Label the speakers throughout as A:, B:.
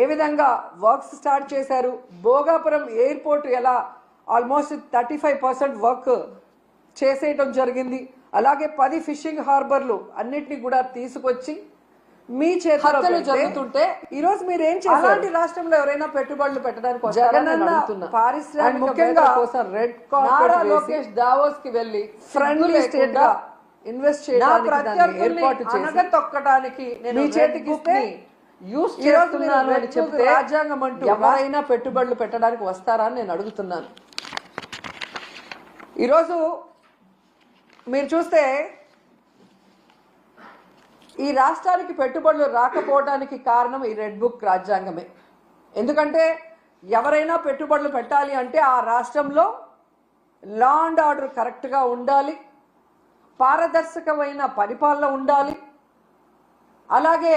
A: ఏ విధంగా works start చేశారు? Bhogapuram airport ఎలా almost thirty five percent work చేసేయటం జరిగింది. అలాగే పది ఫిషింగ్ హార్బర్లు అన్నిటిని కూడా తీసుకొచ్చి మీ చేతిలో
B: జరుగుతుంటే
A: ఈ రోజు మీరు ఏం
B: అలాంటి రాష్ట్రంలో ఎవరైనా పెట్టుబడులు పెట్టడానికి
A: జగనన్న. పారిశ్రామిక
B: ముఖ్యంగా
A: కోసం రెడ్
B: నారా లోకేష్ దావోస్కి వెళ్ళి
A: ఫ్రెండ్లీ స్టేట్గా ఇన్వెస్ట్ చేయడానికి ఏర్పాటు చేసి
B: అనగతొక్కడానికి నేను
A: మీ చేతికి
B: యూస్
A: రెడ్
B: అని చెప్తే
A: రాజ్యాంగం అంటూ
B: ఎవరైనా పెట్టుబడులు పెట్టడానికి వస్తారా అని నేను అడుగుతున్నాను.
A: ఈరోజు మీరు చూస్తే
B: ఈ రాష్ట్రానికి పెట్టుబడులు రాకపోవడానికి కారణం ఈ రెడ్ బుక్ రాజ్యాంగమే. ఎందుకంటే ఎవరైనా పెట్టుబడులు పెట్టాలి అంటే ఆ రాష్ట్రంలో లా అండ్ ఆర్డర్ కరెక్ట్గా ఉండాలి పారదర్శకమైన పరిపాలన ఉండాలి అలాగే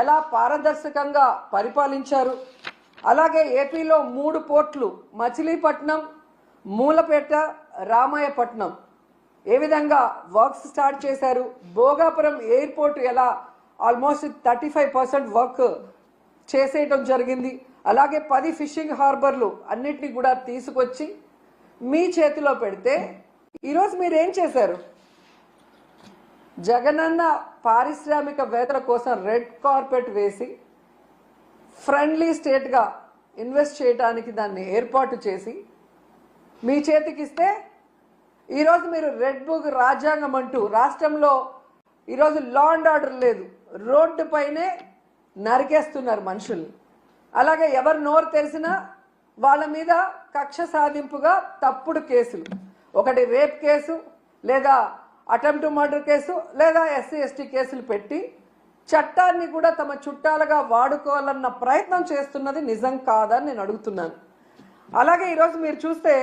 B: ఎలా పారదర్శకంగా పరిపాలించారు? అలాగే ఏపీలో మూడు పోర్ట్లు మచిలీపట్నం మూలపేట రామాయపట్నం. ఏ విధంగా వర్క్స్ స్టార్ట్ చేశారు? భోగాపురం ఎయిర్పోర్ట్ ఎలా almost thirty five percent work చేసేయటం జరిగింది. అలాగే పది ఫిషింగ్ హార్బర్లు అన్నిటినీ కూడా తీసుకొచ్చి మీ చేతిలో పెడితే ఈరోజు మీరు ఏం చేశారు? జగనన్న పారిశ్రామిక వేత్తల కోసం రెడ్ కార్పెట్ వేసి ఫ్రెండ్లీ స్టేట్గా ఇన్వెస్ట్ చేయడానికి దాన్ని ఏర్పాటు చేసి మీ చేతికిస్తే ఈరోజు మీరు రెడ్ బుక్ రాజ్యాంగం అంటూ రాష్ట్రంలో ఈరోజు లా అండ్ ఆర్డర్ లేదు. రోడ్డు పైనే నరికేస్తున్నారు మనుషుల్ని అలాగే ఎవరు నోరు తెలిసినా వాళ్ళ మీద కక్ష సాధింపుగా తప్పుడు కేసులు. ఒకటి రేప్ కేసు లేదా అటెంప్ట్ మర్డర్ కేసు లేదా ఎస్సీ ఎస్టీ కేసులు పెట్టి చట్టాన్ని కూడా తమ చుట్టాలుగా వాడుకోవాలన్న ప్రయత్నం చేస్తున్నది నిజం కాదని నేను అడుగుతున్నాను. అలాగే ఈరోజు మీరు చూస్తే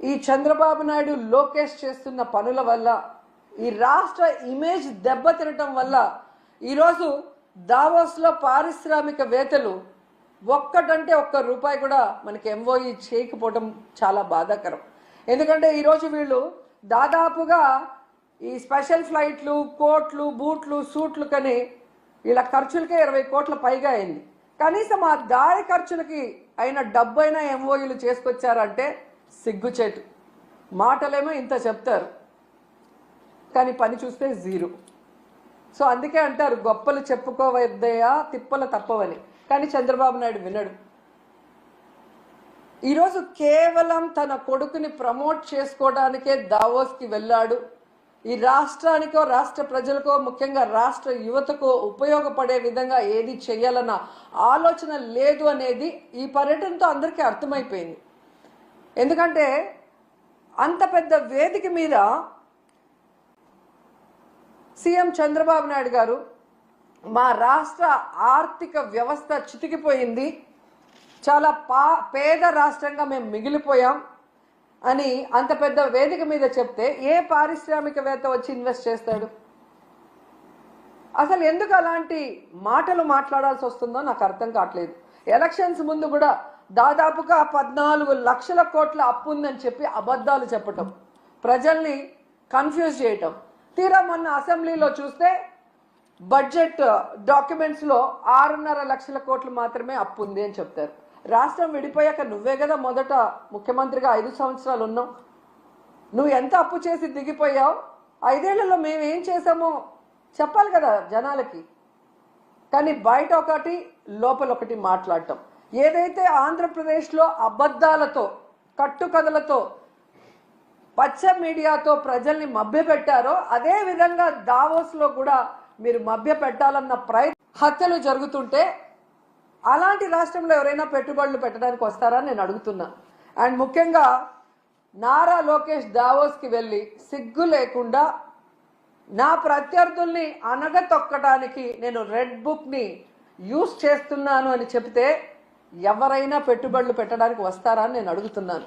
B: ఈ చంద్రబాబు నాయుడు లోకేష్ చేస్తున్న పనుల వల్ల ఈ రాష్ట్ర ఇమేజ్ దెబ్బతినటం వల్ల ఈరోజు దావోస్లో పారిశ్రామికవేత్తలు ఒక్కటంటే ఒక్క రూపాయి కూడా మనకి ఎంఓఈ చేయకపోవడం చాలా బాధాకరం. ఎందుకంటే ఈరోజు వీళ్ళు దాదాపుగా ఈ స్పెషల్ ఫ్లైట్లు కోట్లు బూట్లు సూట్లు కని వీళ్ళ ఖర్చులకే ఇరవై కోట్ల పైగా అయింది. కనీసం ఆ దారి ఖర్చులకి అయిన డబ్బైనా ఎంఓయూలు చేసుకొచ్చారంటే సిగ్గుచేటు. మాటలేమో ఇంత చెప్తారు. కానీ పని చూస్తే జీరో. సో అందుకే అంటారు గొప్పలు చెప్పుకోవద్దయా తిప్పలు తప్పవని. కానీ చంద్రబాబు నాయుడు వినడు. ఈరోజు కేవలం తన కొడుకుని ప్రమోట్ చేసుకోవడానికే దావోస్కి వెళ్ళాడు. ఈ రాష్ట్రానికో రాష్ట్ర ప్రజలకో ముఖ్యంగా రాష్ట్ర యువతకో ఉపయోగపడే విధంగా ఏది చేయాలన్న ఆలోచన లేదు అనేది ఈ పర్యటనతో అందరికీ అర్థమైపోయింది. ఎందుకంటే అంత పెద్ద వేదిక మీద సీఎం చంద్రబాబు నాయుడు గారు మా రాష్ట్ర ఆర్థిక వ్యవస్థ చితికిపోయింది. చాలా పా పేద రాష్ట్రంగా మేము మిగిలిపోయాం అని అంత పెద్ద వేదిక మీద చెప్తే ఏ పారిశ్రామికవేత్త వచ్చి ఇన్వెస్ట్ చేస్తాడు? అసలు ఎందుకు అలాంటి మాటలు మాట్లాడాల్సి వస్తుందో నాకు అర్థం కావట్లేదు. ఎలక్షన్స్ ముందు కూడా దాదాపుగా పద్నాలుగు లక్షల కోట్ల అప్పు ఉందని చెప్పి అబద్ధాలు చెప్పటం ప్రజల్ని కన్ఫ్యూజ్ చేయటం. తీరా మొన్న అసెంబ్లీలో చూస్తే బడ్జెట్ డాక్యుమెంట్స్లో ఆరున్నర లక్షల కోట్లు మాత్రమే అప్పు ఉంది అని చెప్తారు. రాష్ట్రం విడిపోయాక నువ్వే కదా మొదట ముఖ్యమంత్రిగా ఐదు సంవత్సరాలు ఉన్నావు. నువ్వు ఎంత అప్పు చేసి దిగిపోయావు? ఐదేళ్ళలో మేము ఏం చేసామో చెప్పాలి కదా జనాలకి. కానీ బయట ఒకటి లోపల ఒకటి మాట్లాడటం. ఏదైతే ఆంధ్రప్రదేశ్లో అబద్ధాలతో కట్టుకథలతో పచ్చ మీడియాతో ప్రజల్ని మభ్యపెట్టారో అదే విధంగా దావోస్లో కూడా మీరు మభ్య పెట్టాలన్న ప్రయత్న హత్యలు జరుగుతుంటే అలాంటి రాష్ట్రంలో ఎవరైనా పెట్టుబడులు పెట్టడానికి వస్తారా నేను అడుగుతున్నా. అండ్ ముఖ్యంగా నారా లోకేష్ దావోస్కి వెళ్ళి సిగ్గు లేకుండా నా ప్రత్యర్థుల్ని అనగతొక్కడానికి నేను రెడ్ బుక్ని యూస్ చేస్తున్నాను అని చెప్తే ఎవరైనా పెట్టుబడులు పెట్టడానికి వస్తారా అని నేను అడుగుతున్నాను.